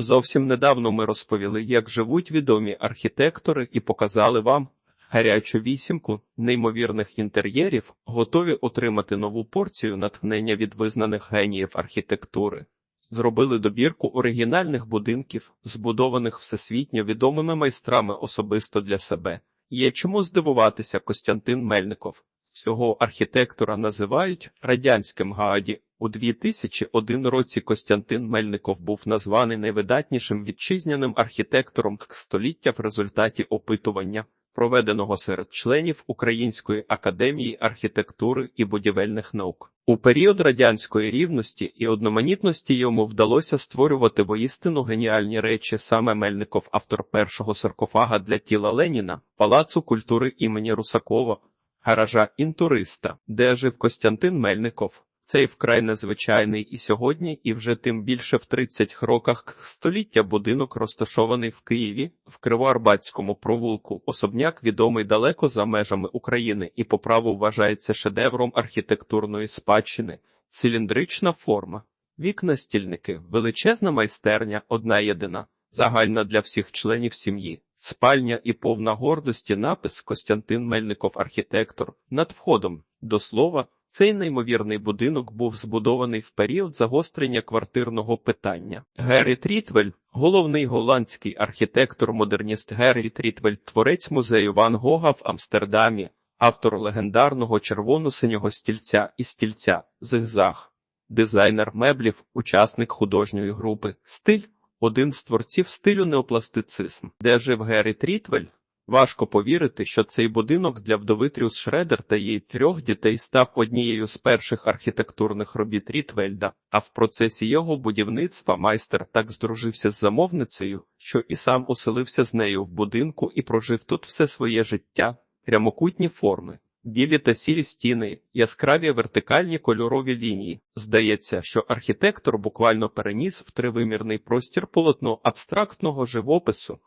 Зовсім недавно ми розповіли, як живуть відомі архітектори, і показали вам гарячу вісімку неймовірних інтер'єрів, готові отримати нову порцію натхнення від визнаних геніїв архітектури. Зробили добірку оригінальних будинків, збудованих всесвітньо відомими майстрами особисто для себе. Є чому здивуватися Костянтин Мельников. Цього архітектора називають радянським Гааді. У 2001 році Костянтин Мельников був названий найвидатнішим вітчизняним архітектором століття в результаті опитування, проведеного серед членів Української академії архітектури і будівельних наук. У період радянської рівності і одноманітності йому вдалося створювати воістину геніальні речі. Саме Мельников, автор першого саркофага для тіла Леніна, палацу культури імені Русакова, гаража інтуриста, де жив Костянтин Мельников. Цей вкрай незвичайний і сьогодні, і вже тим більше в 30 роках століття будинок розташований в Києві, в Кривоарбатському провулку. Особняк відомий далеко за межами України і по праву вважається шедевром архітектурної спадщини, циліндрична форма, вікна стільники, величезна майстерня, одна єдина, загальна для всіх членів сім'ї. Спальня і повна гордості напис Костянтин Мельников архітектор над входом. До слова, цей неймовірний будинок був збудований в період загострення квартирного питання. Геррі Трітвель, головний голландський архітектор-модерніст Геррі Трітвель, творець музею Ван Гога в Амстердамі, автор легендарного червоно-синього стільця і стільця Зигзаг, дизайнер меблів, учасник художньої групи, стиль. Один з творців стилю неопластицизм, де жив Геррі Трітвель. Важко повірити, що цей будинок для вдови Трюс Шредер та її трьох дітей став однією з перших архітектурних робіт Рітвельда, а в процесі його будівництва майстер так здружився з замовницею, що і сам оселився з нею в будинку і прожив тут все своє життя, прямокутні форми. Білі та сірі стіни, яскраві вертикальні кольорові лінії. Здається, що архітектор буквально переніс в тривимірний простір полотно абстрактного живопису.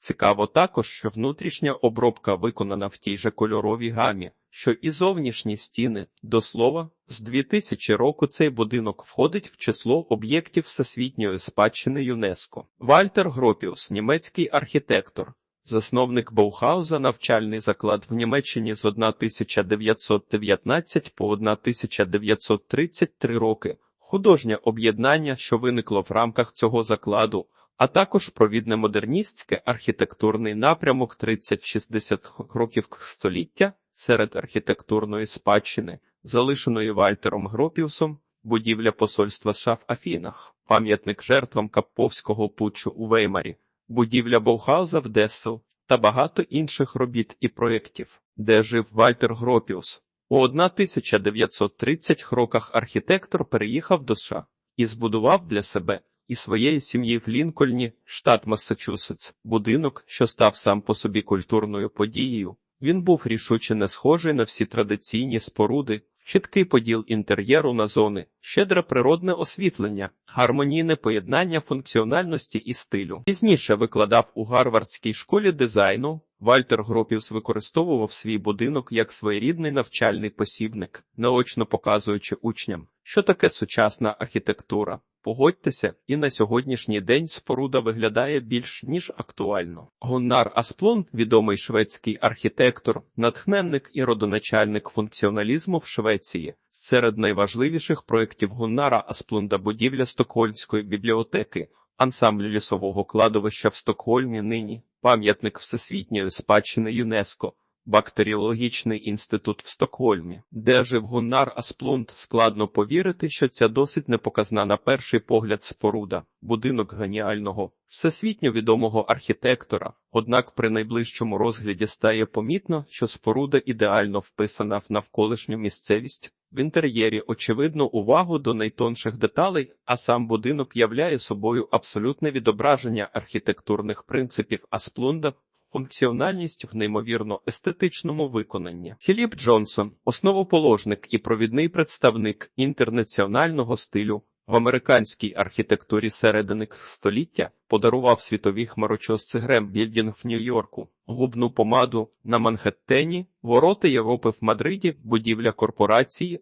Цікаво також, що внутрішня обробка виконана в тій же кольоровій гамі, що і зовнішні стіни. До слова, з 2000 року цей будинок входить в число об'єктів всесвітньої спадщини ЮНЕСКО. Вальтер Гропіус, німецький архітектор. Засновник Боухауза навчальний заклад в Німеччині з 1919 по 1933 роки, художнє об'єднання, що виникло в рамках цього закладу, а також провідне модерністське архітектурний напрямок 30-60 років століття серед архітектурної спадщини, залишеної Вальтером Гропіусом, будівля посольства США в Афінах, пам'ятник жертвам Капповського путчу у Веймарі будівля Боухауза в Дессел та багато інших робіт і проєктів, де жив Вальтер Гропіус. У 1930 роках архітектор переїхав до США і збудував для себе і своєї сім'ї в Лінкольні, штат Массачусетс, будинок, що став сам по собі культурною подією. Він був рішуче не схожий на всі традиційні споруди, чіткий поділ інтер'єру на зони, щедре природне освітлення, гармонійне поєднання функціональності і стилю. Пізніше викладав у Гарвардській школі дизайну. Вальтер Гропіус використовував свій будинок як своєрідний навчальний посібник, наочно показуючи учням, що таке сучасна архітектура. Погодьтеся, і на сьогоднішній день споруда виглядає більш ніж актуально. Гуннар Асплун, відомий шведський архітектор, натхненник і родоначальник функціоналізму в Швеції. Серед найважливіших проєктів Гуннара Асплунда будівля Стокгольмської бібліотеки, ансамбль лісового кладовища в Стокгольмі нині, пам'ятник всесвітньої спадщини ЮНЕСКО. Бактеріологічний інститут в Стокгольмі, де жив Гуннар Асплунд, складно повірити, що ця досить непоказна на перший погляд споруда, будинок геніального, всесвітньо відомого архітектора. Однак при найближчому розгляді стає помітно, що споруда ідеально вписана в навколишню місцевість. В інтер'єрі очевидно увагу до найтонших деталей, а сам будинок являє собою абсолютне відображення архітектурних принципів Асплунда, функціональність в неймовірно естетичному виконанні. Філіп Джонсон, основоположник і провідний представник інтернаціонального стилю в американській архітектурі середини століття, подарував світові хмарочосці Грем Білдінг в Нью-Йорку, губну помаду на Манхеттені, ворота Європи в Мадриді, будівля корпорації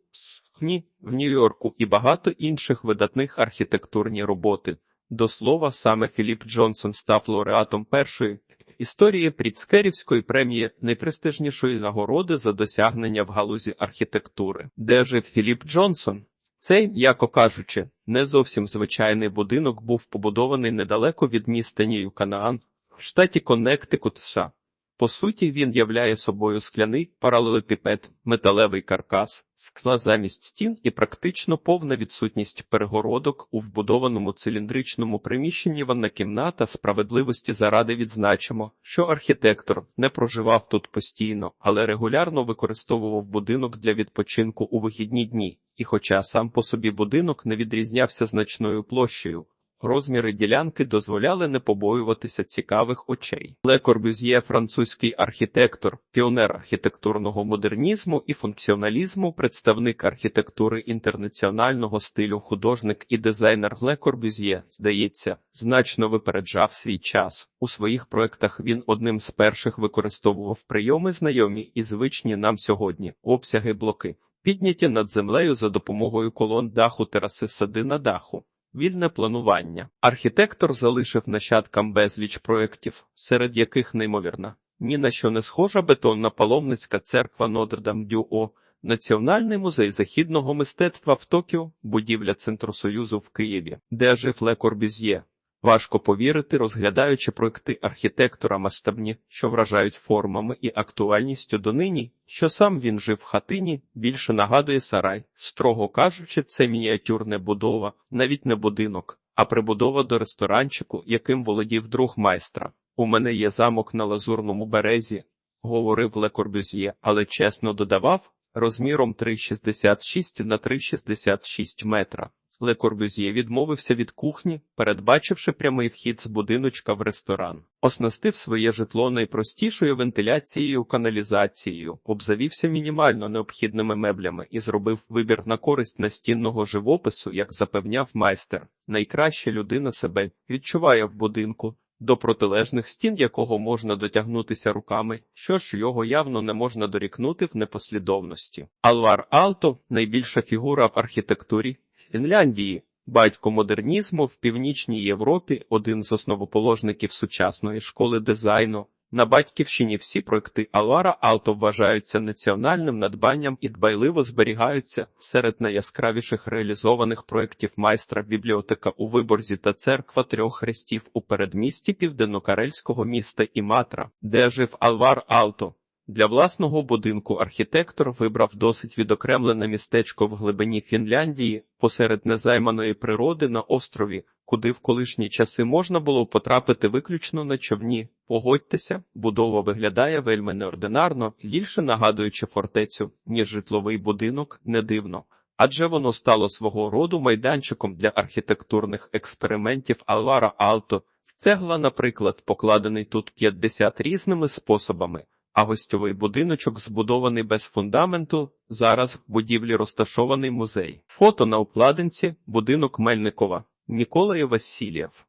в Нью-Йорку і багато інших видатних архітектурні роботи. До слова, саме Філіп Джонсон став лауреатом першої історії Пріцкерівської премії найпрестижнішої нагороди за досягнення в галузі архітектури, де жив Філіп Джонсон. Цей, м'яко кажучи, не зовсім звичайний будинок був побудований недалеко від міста Нію Канаан в штаті Коннектикут, США. По суті, він являє собою скляний паралелепіпед, металевий каркас, скла замість стін і практично повна відсутність перегородок у вбудованому циліндричному приміщенні ванна кімната справедливості заради відзначимо, що архітектор не проживав тут постійно, але регулярно використовував будинок для відпочинку у вихідні дні. І хоча сам по собі будинок не відрізнявся значною площею, Розміри ділянки дозволяли не побоюватися цікавих очей. Ле Корбюз'є – французький архітектор, піонер архітектурного модернізму і функціоналізму, представник архітектури інтернаціонального стилю, художник і дизайнер Ле Корбюз'є, здається, значно випереджав свій час. У своїх проектах він одним з перших використовував прийоми знайомі і звичні нам сьогодні обсяги блоки, підняті над землею за допомогою колон даху тераси сади на даху. Вільне планування. Архітектор залишив нащадкам безліч проєктів, серед яких неймовірна. Ні на що не схожа бетонна паломницька церква Нотр-Дам-Дю-О, Національний музей західного мистецтва в Токіо, будівля Центру Союзу в Києві, де жив Ле Корбюз'є. Важко повірити, розглядаючи проекти архітектора масштабні, що вражають формами і актуальністю донині, що сам він жив в хатині, більше нагадує сарай. Строго кажучи, це мініатюрна будова, навіть не будинок, а прибудова до ресторанчику, яким володів друг майстра. У мене є замок на лазурному березі, говорив Ле Корбюз'є, але чесно додавав розміром 3,66 на 3,66 метра. Ле Корбюз'є відмовився від кухні, передбачивши прямий вхід з будиночка в ресторан. Оснастив своє житло найпростішою вентиляцією, каналізацією, обзавівся мінімально необхідними меблями і зробив вибір на користь настінного живопису, як запевняв майстер. Найкраще людина себе відчуває в будинку, до протилежних стін якого можна дотягнутися руками, що ж його явно не можна дорікнути в непослідовності. Алвар Алто найбільша фігура в архітектурі Фінляндії, батько модернізму в північній Європі, один з основоположників сучасної школи дизайну. На батьківщині всі проекти Алвара Алто вважаються національним надбанням і дбайливо зберігаються серед найяскравіших реалізованих проєктів майстра бібліотека у Виборзі та церква трьох хрестів у передмісті південнокарельського міста Іматра, де жив Алвар Алто. Для власного будинку архітектор вибрав досить відокремлене містечко в глибині Фінляндії, посеред незайманої природи на острові, куди в колишні часи можна було потрапити виключно на човні. Погодьтеся, будова виглядає вельми неординарно, більше нагадуючи фортецю, ніж житловий будинок, не дивно. Адже воно стало свого роду майданчиком для архітектурних експериментів Алвара Алто. Цегла, наприклад, покладений тут 50 різними способами а гостьовий будиночок збудований без фундаменту. Зараз в будівлі розташований музей. Фото на обкладинці будинок Мельникова Ніколає Васильєв.